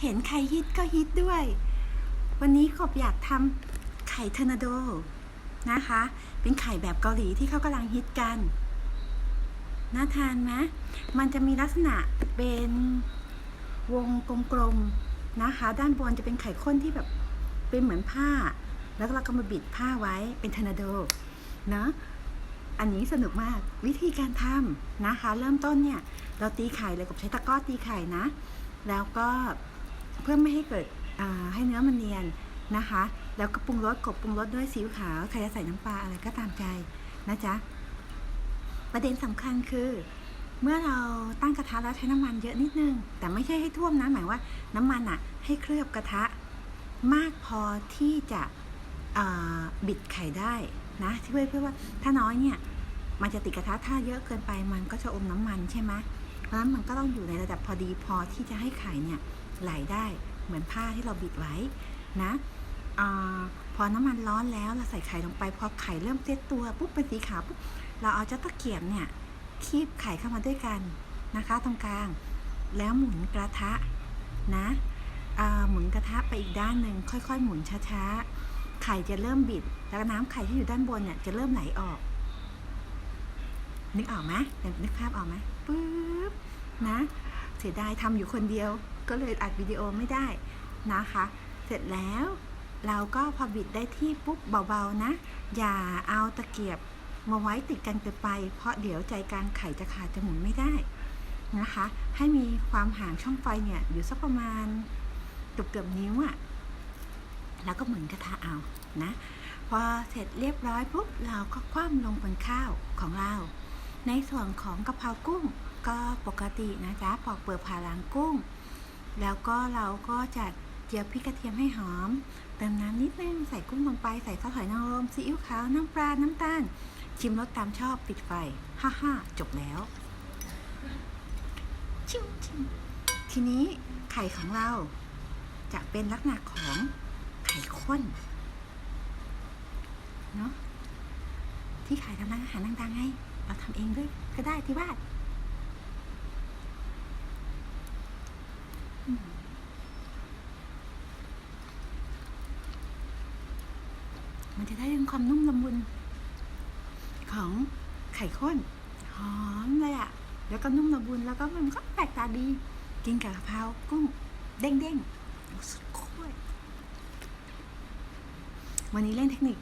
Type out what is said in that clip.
เห็นใครฮิตก็ฮิตด้วย วันนี้กบอยากทำไข่เทอร์นาโดนะคะ เป็นไข่แบบเกาหลีที่เขากำลังฮิตกัน น่าทานไหมมันจะมีลักษณะเป็นวงกลมๆนะคะ ด้านบนจะเป็นไข่ข้นที่แบบเป็นเหมือนผ้า แล้วเราก็มาบิดผ้าไว้เป็นเทอร์นาโดเนาะอันนี้สนุกมากวิธีการทำนะคะ เริ่มต้นเนี่ย เราตีไข่เลยกับใช้ตะกร้อตีไข่นะ แล้วก็ เพื่อไม่ให้เกิดให้เนื้อมันเนียนนะคะ แล้วก็ปรุงรสกบปรุงรสด้วยซีอิ๊วขาวใครจะใส่น้ำปลาอะไรก็ตามใจนะจ๊ะประเด็นสำคัญคือเมื่อเราตั้งกระทะแล้วใช้น้ำมันเยอะนิดนึง แต่ไม่ใช่ให้ท่วมนะหมายว่าน้ำมันอะให้เคลือบกระทะมากพอที่จะบิดไข่ได้นะที่เพื่อเพื่อว่าถ้าน้อยเนี่ยมันจะติดกระทะถ้าเยอะเกินไปมันก็จะอมน้ำมันใช่ไหม เพราะนั้นมันก็ต้องอยู่ในระดับพอดีพอที่จะให้ไข่เนี่ยไหลได้เหมือนผ้าที่เราบิดไว้นะอพอน้ำมันร้อนแล้วเราใส่ไข่ลงไปพอไข่เริ่มเซตตัวปุ๊บเป็นสีขาวปุ๊บเราเอาเจ้าตะเกียบเนี่ยคีบไข่เข้ามาด้วยกันนะคะ ตรงกลาง แล้วหมุนกระทะนะหมุนกระทะไปอีกด้านหนึ่งค่อย ๆ หมุนช้าๆ ไข่จะเริ่มบิด แล้วน้ำไข่ที่อยู่ด้านบนเนี่ยจะเริ่มไหลออก นึกออกไหมนึกภาพออกไหม ปึ๊บนะ เสียดายทำอยู่คนเดียว ก็เลยอัดวิดีโอไม่ได้นะคะ เสร็จแล้วเราก็พอบิดได้ที่ปุ๊บเบาๆนะ อย่าเอาตะเกียบมาไว้ติดกันเกินไป เพราะเดี๋ยวใจกลางไข่จะขาดจะหมุนไม่ได้นะคะ ให้มีความห่างช่องไฟเนี่ยอยู่สักประมาณเกือบเกือบนิ้วอะ่ะแล้วก็หมุนกระทะเอานะ พอเสร็จเรียบร้อยปุ๊บเราก็คว่ำลงบนข้าวของเรา ในส่วนของกะเพรากุ้งก็ปกตินะจ๊ะปอกเปลือกผ่าหลังกุ้ง แล้วก็เราก็จะเจียวพริกกระเทียมให้หอม เติมน้ำนิดนึงใส่กุ้งลงไปใส่ข้าวหอยนางรมซีอิ๊วขาวน้ำปลา น้ำตาล ชิมรสตามชอบปิดไฟ ฮ่าฮ่าจบแล้ว ชิมชิมทีนี้ไข่ของเราจะเป็นลักษณะของไข่ข้นเนาะที่ขายทำร้านอาหารดังๆไง เราทำเองด้วยก็ได้ที่บ้านมมันจะได้ถึงความนุ่มละมุนของไข่ข้นหอมเลยอะแล้วก็นุ่มละมุนแล้วก็มันก็แปลกตาดี กินกับกะเพรากุ้งเด้งๆสุดโคตรวันนี้เล่นเทคนิค